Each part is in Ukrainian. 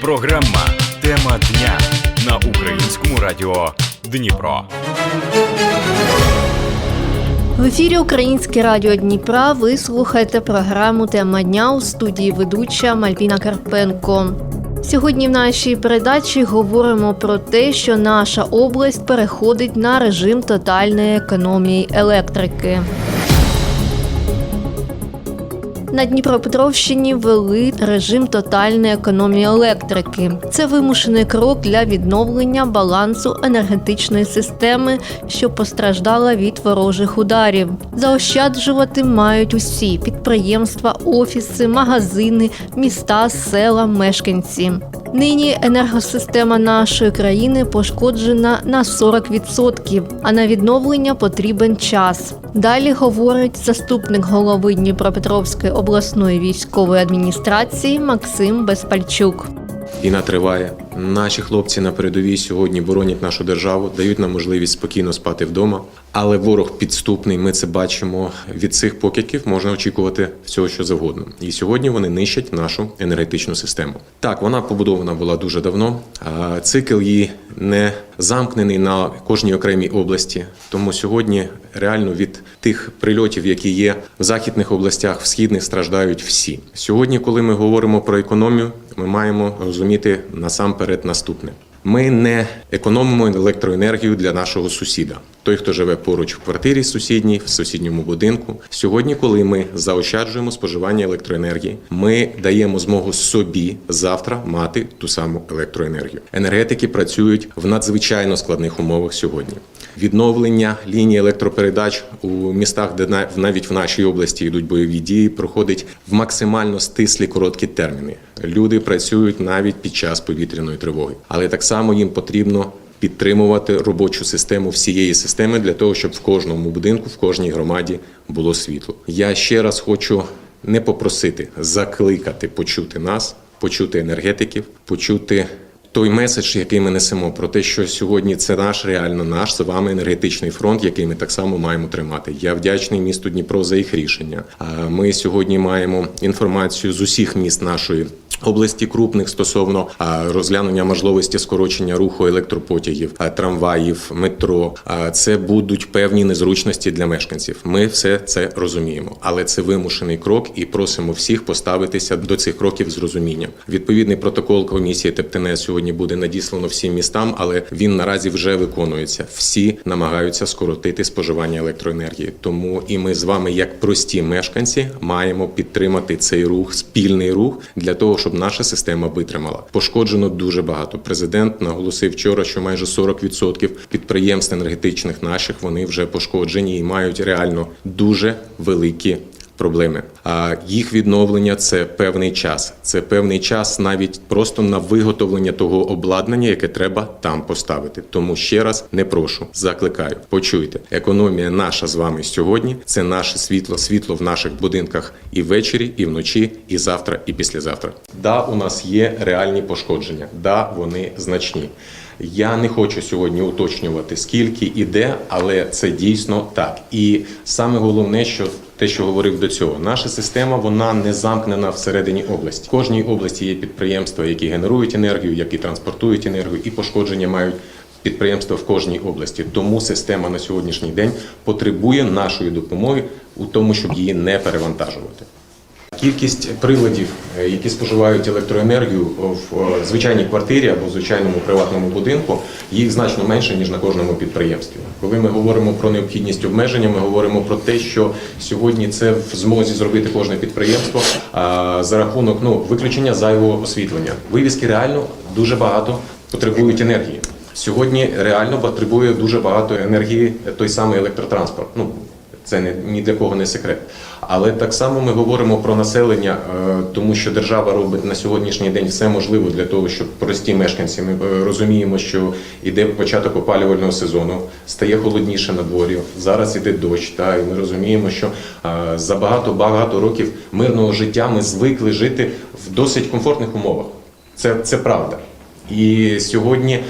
Програма Тема дня на українському радіо Дніпро. В ефірі Українське радіо Дніпра. Ви слухаєте програму Тема дня у студії ведуча Мальвіна Карпенко. Сьогодні в нашій передачі говоримо про те, що наша область переходить на режим тотальної економії електрики. На Дніпропетровщині ввели режим тотальної економії електрики. Це вимушений крок для відновлення балансу енергетичної системи, що постраждала від ворожих ударів. Заощаджувати мають усі підприємства, офіси, магазини, міста, села, мешканці. Нині енергосистема нашої країни пошкоджена на 40%, а на відновлення потрібен час. Далі говорить заступник голови Дніпропетровської обласної військової адміністрації Максим Безпальчук. Війна триває. Наші хлопці на передовій сьогодні боронять нашу державу, дають нам можливість спокійно спати вдома. Але ворог підступний. Ми це бачимо. Від цих покидьків можна очікувати всього, що завгодно. І сьогодні вони нищать нашу енергетичну систему. Так, вона побудована була дуже давно. Цикл її не замкнений на кожній окремій області. Тому сьогодні реально від тих прильотів, які є в західних областях, в східних страждають всі. Сьогодні, коли ми говоримо про економію, ми маємо розуміти насамперед наступне. Ми не економимо електроенергію для нашого сусіда, той, хто живе поруч в квартирі сусідній, в сусідньому будинку. Сьогодні, коли ми заощаджуємо споживання електроенергії, ми даємо змогу собі завтра мати ту саму електроенергію. Енергетики працюють в надзвичайно складних умовах сьогодні. Відновлення лінії електропередач у містах, де на- навіть в нашій області йдуть бойові дії, проходить в максимально стислі короткі терміни. Люди працюють навіть під час повітряної тривоги, але так само їм потрібно підтримувати робочу систему всієї системи для того, щоб в кожному будинку, в кожній громаді було світло. Я ще раз хочу не попросити, закликати почути нас, почути енергетиків, почути той меседж, який ми несемо, про те, що сьогодні це наш реально наш з вами енергетичний фронт, який ми так само маємо тримати. Я вдячний місту Дніпро за їх рішення. Ми сьогодні маємо інформацію з усіх міст нашої. Області крупних стосовно розглянення можливості скорочення руху електропотягів, трамваїв, метро. Це будуть певні незручності для мешканців. Ми все це розуміємо, але це вимушений крок і просимо всіх поставитися до цих кроків з розумінням. Відповідний протокол комісії ТЕПТН сьогодні буде надіслано всім містам, але він наразі вже виконується. Всі намагаються скоротити споживання електроенергії. Тому і ми з вами, як прості мешканці, маємо підтримати цей рух, спільний рух для того, щоб наша система витримала. Пошкоджено дуже багато. Президент наголосив вчора, що майже 40% підприємств енергетичних наших вони вже пошкоджені і мають реально дуже великі проблеми. А їх відновлення це певний час. Це певний час навіть просто на виготовлення того обладнання, яке треба там поставити. Тому ще раз не прошу, закликаю. Почуйте, економія наша з вами сьогодні. Це наше світло, світло в наших будинках і ввечері, і вночі, і завтра, і післязавтра. Да, у нас є реальні пошкодження. Да, вони значні. Я не хочу сьогодні уточнювати скільки і де, але це дійсно так. І саме головне, що те, що говорив до цього, наша система вона не замкнена всередині області. В кожній області є підприємства, які генерують енергію, які транспортують енергію, і пошкодження мають підприємства в кожній області. Тому система на сьогоднішній день потребує нашої допомоги у тому, щоб її не перевантажувати. Кількість приладів, е, які споживають електроенергію в е, звичайній квартирі або в звичайному приватному будинку, їх значно менше ніж на кожному підприємстві. Коли ми говоримо про необхідність обмеження, ми говоримо про те, що сьогодні це в змозі зробити кожне підприємство а, за рахунок ну виключення зайвого освітлення. Вивіски реально дуже багато потребують енергії. Сьогодні реально потребує дуже багато енергії той самий електротранспорт. Ну це не ні для кого не секрет. Але так само ми говоримо про населення, е, тому що держава робить на сьогоднішній день все можливе для того, щоб прості мешканці ми е, розуміємо, що іде початок опалювального сезону, стає холодніше на дворі. Зараз іде дощ. Та і ми розуміємо, що е, за багато багато років мирного життя ми звикли жити в досить комфортних умовах. Це, це правда. І сьогодні е,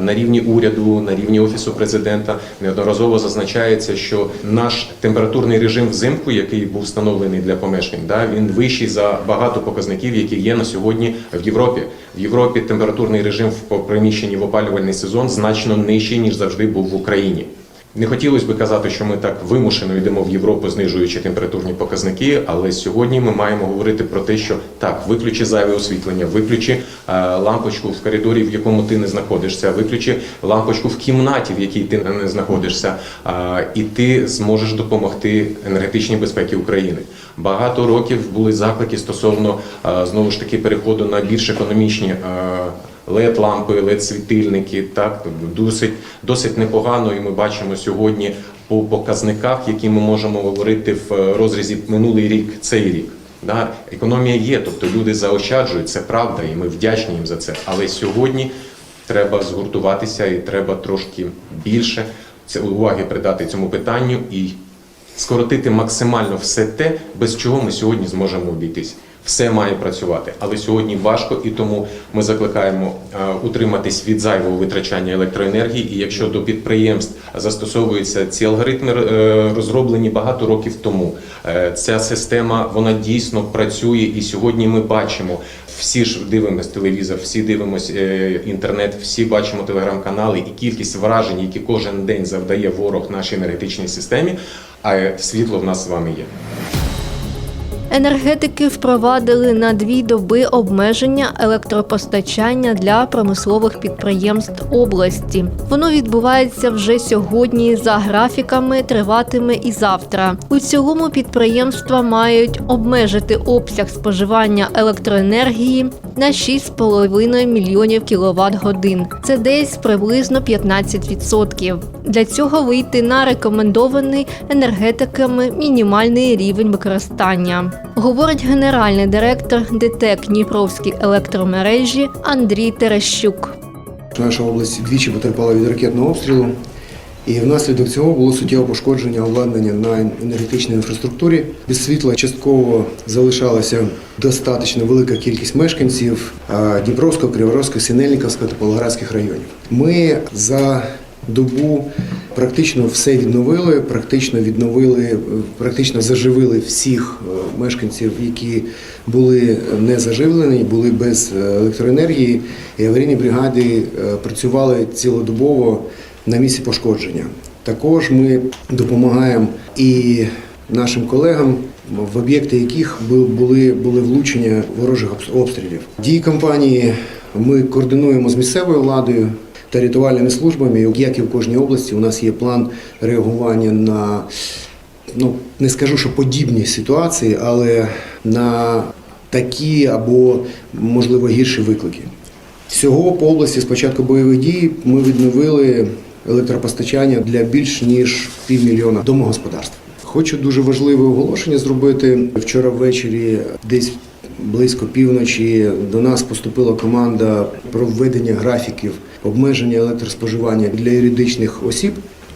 на рівні уряду, на рівні офісу президента неодноразово зазначається, що наш температурний режим взимку, який був встановлений для помешкань, да він вищий за багато показників, які є на сьогодні в Європі. В Європі температурний режим в приміщенні в опалювальний сезон значно нижчий ніж завжди був в Україні. Не хотілося би казати, що ми так вимушено йдемо в Європу, знижуючи температурні показники. Але сьогодні ми маємо говорити про те, що так, виключи зайве освітлення, виключи е, лампочку в коридорі, в якому ти не знаходишся, виключи лампочку в кімнаті, в якій ти не знаходишся, е, і ти зможеш допомогти енергетичній безпеці України. Багато років були заклики стосовно е, знову ж таки переходу на більш економічні. Е, led лампи led світильники так досить досить непогано. І ми бачимо сьогодні по показниках, які ми можемо говорити в розрізі минулий рік, цей рік. Да, економія є, тобто люди заощаджують, це правда, і ми вдячні їм за це. Але сьогодні треба згуртуватися і треба трошки більше уваги придати цьому питанню і скоротити максимально все те, без чого ми сьогодні зможемо обійтись. Все має працювати, але сьогодні важко, і тому ми закликаємо е, утриматись від зайвого витрачання електроенергії. І якщо до підприємств застосовуються ці алгоритми, е, розроблені багато років тому, е, ця система вона дійсно працює, і сьогодні ми бачимо. Всі ж дивимося телевізор, всі дивимося інтернет, всі бачимо телеграм-канали і кількість вражень, які кожен день завдає ворог нашій енергетичній системі. А світло в нас з вами є. Енергетики впровадили на дві доби обмеження електропостачання для промислових підприємств області. Воно відбувається вже сьогодні за графіками, триватиме і завтра. У цілому підприємства мають обмежити обсяг споживання електроенергії на 6,5 мільйонів кіловат годин. Це десь приблизно 15%. Для цього вийти на рекомендований енергетиками мінімальний рівень використання. Говорить генеральний директор ДТЕК Дніпровські електромережі Андрій Терещук. Наша область двічі потерпала від ракетного обстрілу, і внаслідок цього було суттєве пошкодження обладнання на енергетичній інфраструктурі. Без світла частково залишалася достатньо велика кількість мешканців Дніпровського, Криворізького, Синельниковського та Павлоградських районів. Ми за добу практично все відновили, практично відновили, е, практично заживили всіх е, мешканців, які були не заживлені, були без е, електроенергії. І аварійні бригади працювали цілодобово на місці пошкодження. Також ми допомагаємо і нашим колегам, в об'єкти яких були, були влучення ворожих обстрілів. Дії компанії ми координуємо з місцевою владою та рятувальними службами. Як і в кожній області, у нас є план реагування на ну не скажу, що подібні ситуації, але на такі або можливо гірші виклики. Всього по області з початку бойових дій ми відновили електропостачання для більш ніж півмільйона домогосподарств. Хочу дуже важливе оголошення зробити. Вчора ввечері, десь близько півночі, до нас поступила команда про введення графіків обмеження електроспоживання для юридичних осіб.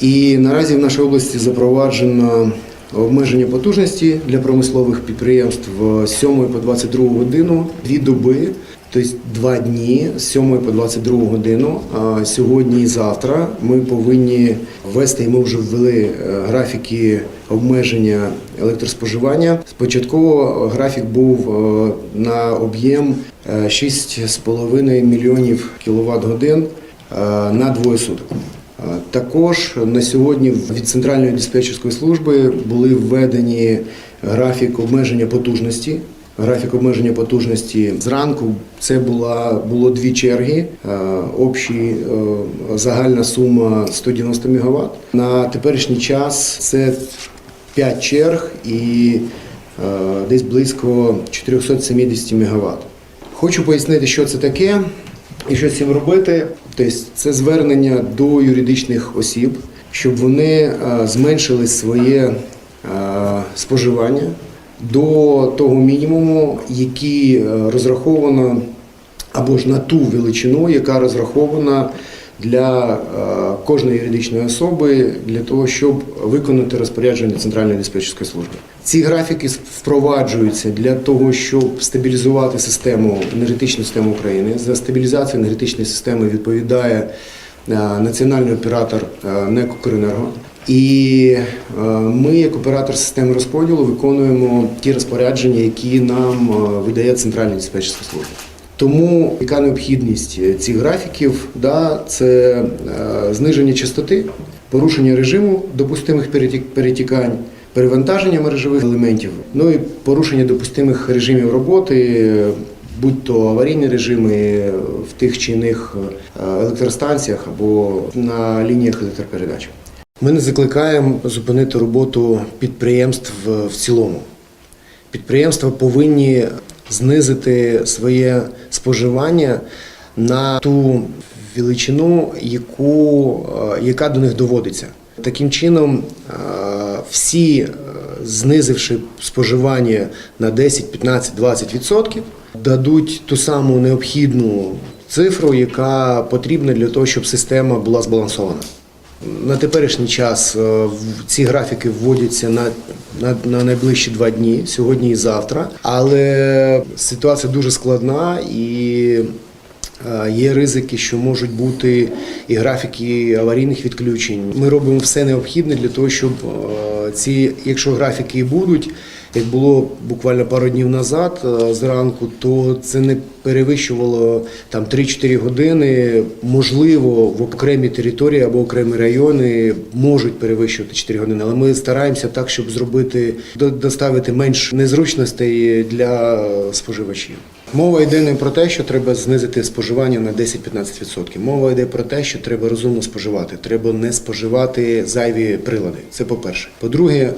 І наразі в нашій області запроваджено обмеження потужності для промислових підприємств з 7 по 22 годину, дві доби, тобто два дні з 7 по 22 годину. Сьогодні і завтра ми повинні ввести, і ми вже ввели е, графіки обмеження електроспоживання. Спочатку графік був е, на об'єм е, 6,5 мільйонів кіловат годин е, на двоє суток. Е, Також на сьогодні від центральної диспетчерської служби були введені графік обмеження потужності. Графік обмеження потужності зранку це була було дві черги. е, Общі е, загальна сума 190 МВт. На теперішній час це 5 черг і е, десь близько 470 МВт. Хочу пояснити, що це таке і що цим робити. Тобто це звернення до юридичних осіб, щоб вони зменшили своє споживання до того мінімуму, який е, розраховано або ж на ту величину, яка розрахована для е, кожної юридичної особи для того, щоб виконати розпорядження Центральної диспетчерської служби. Ці графіки впроваджуються для того, щоб стабілізувати систему енергетичну систему України. За стабілізацію енергетичної системи відповідає е, національний оператор НЕК «Укренерго». І е, ми, як оператор системи розподілу, виконуємо ті розпорядження, які нам е, видає Центральна диспетчерська служба. Тому яка необхідність е, цих графіків? Да, це зниження частоти, порушення режиму допустимих перетікань, перевантаження мережевих елементів, ну і порушення допустимих режимів роботи, е, будь то аварійні режими в тих чи іних електростанціях або на лініях електропередач. Ми не закликаємо зупинити роботу підприємств в цілому. Підприємства повинні знизити своє споживання на ту величину, яку, е, яка до них доводиться. Таким чином, е, всі, е, знизивши споживання на 10, 15, 20 відсотків, дадуть ту саму необхідну цифру, яка потрібна для того, щоб система була збалансована. На теперішній час е, ці графіки вводяться на, на, на найближчі два дні, сьогодні і завтра. Але ситуація дуже складна і е, є ризики, що можуть бути і графіки аварійних відключень. Ми робимо все необхідне для того, щоб е, ці, якщо графіки будуть, як було буквально пару днів назад е, зранку, то це не перевищувало там 3-4 години. Можливо, в окремі території або окремі райони можуть перевищувати 4 години, але ми стараємося так, щоб зробити до- доставити менш незручностей для споживачів. Мова йде не про те, що треба знизити споживання на 10-15%. Мова йде про те, що треба розумно споживати. Треба не споживати зайві прилади. Це по-перше. По-друге,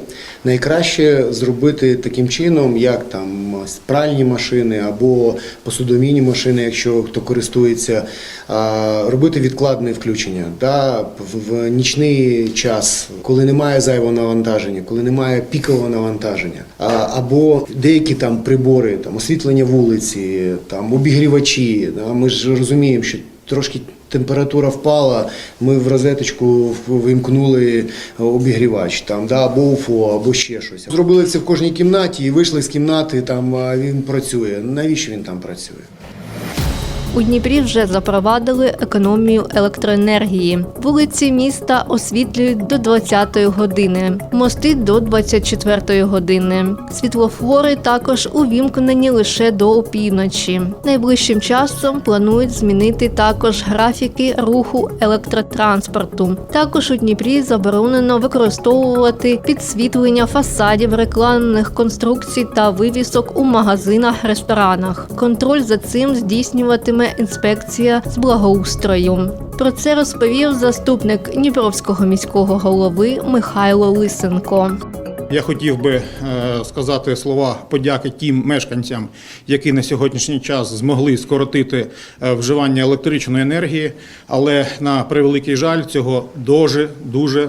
найкраще зробити таким чином, як там пральні машини або посудомійні машини, якщо хто користується, робити відкладне включення. Да, в, нічний час, коли немає зайвого навантаження, коли немає пікового навантаження, або деякі там прибори, там освітлення вулиці, там обігрівачі. Да, ми ж розуміємо, що трошки. Температура впала, ми в розеточку вимкнули обігрівач, там, да, або УФО, або ще щось. Зробили це в кожній кімнаті і вийшли з кімнати, там він працює. Навіщо він там працює? У Дніпрі вже запровадили економію електроенергії. Вулиці міста освітлюють до 20-ї години, мости до 24-ї години. Світлофори також увімкнені лише до опівночі. Найближчим часом планують змінити також графіки руху електротранспорту. Також у Дніпрі заборонено використовувати підсвітлення фасадів рекламних конструкцій та вивісок у магазинах, ресторанах. Контроль за цим здійснюватиме інспекція з благоустрою. Про це розповів заступник Дніпровського міського голови Михайло Лисенко. Я хотів би е, сказати слова подяки тим мешканцям, які на сьогоднішній час змогли скоротити е, вживання електричної енергії, але на превеликий жаль, цього дуже дуже.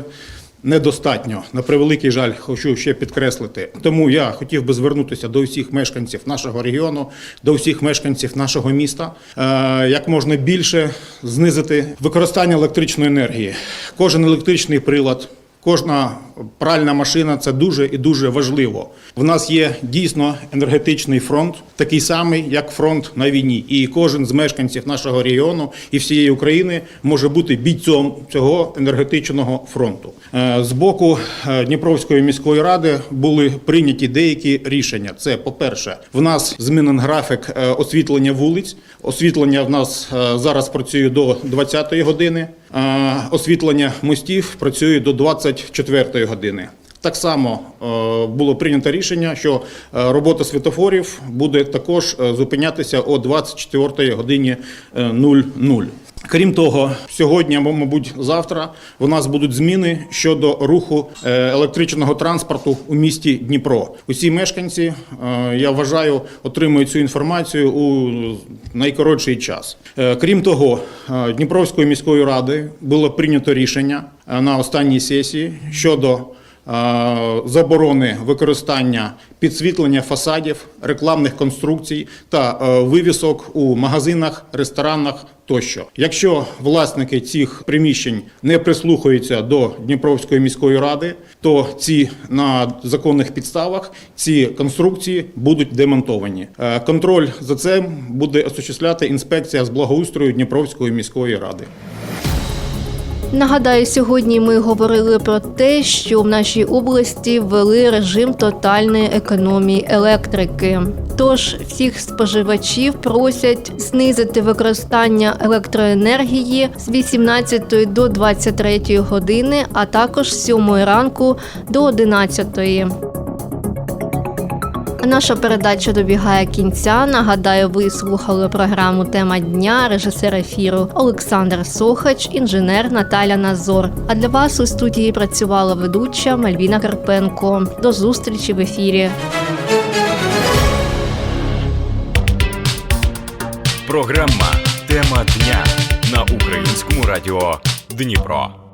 Недостатньо на превеликий жаль, хочу ще підкреслити. Тому я хотів би звернутися до всіх мешканців нашого регіону, до всіх мешканців нашого міста, е, як можна більше знизити використання електричної енергії. Кожен електричний прилад, Кожна пральна машина це дуже і дуже важливо. В нас є дійсно енергетичний фронт, такий самий, як фронт на війні. І кожен з мешканців нашого регіону і всієї України може бути бійцом цього енергетичного фронту. Е, З боку е, Дніпровської міської ради були прийняті деякі рішення. Це, по-перше, в нас змінен графік е, освітлення вулиць. Освітлення в нас зараз працює до 20-ї години. Освітлення мостів працює до 24-ї години. Так само е, було прийнято рішення, що е, робота світофорів буде також е, зупинятися о 24 годині е, 00. Крім того, сьогодні або, мабуть, завтра у нас будуть зміни щодо руху е, електричного транспорту у місті Дніпро. Усі мешканці, е, я вважаю, отримують цю інформацію у найкоротший час. Е, Крім того, Дніпровською міською радою було прийнято рішення на останній сесії щодо заборони використання підсвітлення фасадів, рекламних конструкцій та е, вивісок у магазинах, ресторанах тощо. Якщо власники цих приміщень не прислухаються до Дніпровської міської ради, то ці на законних підставах ці конструкції будуть демонтовані. Е, Контроль за цим буде осуществляти інспекція з благоустрою Дніпровської міської ради. Нагадаю, сьогодні ми говорили про те, що в нашій області ввели режим тотальної економії електрики. Тож всіх споживачів просять знизити використання електроенергії з 18 до 23 години, а також з 7 ранку до 11. Наша передача добігає кінця. Нагадаю, ви слухали програму Тема дня, режисер ефіру Олександр Сохач, інженер Наталя Назор. А для вас у студії працювала ведуча Мальвіна Карпенко. До зустрічі в ефірі. Програма Тема дня на українському радіо Дніпро.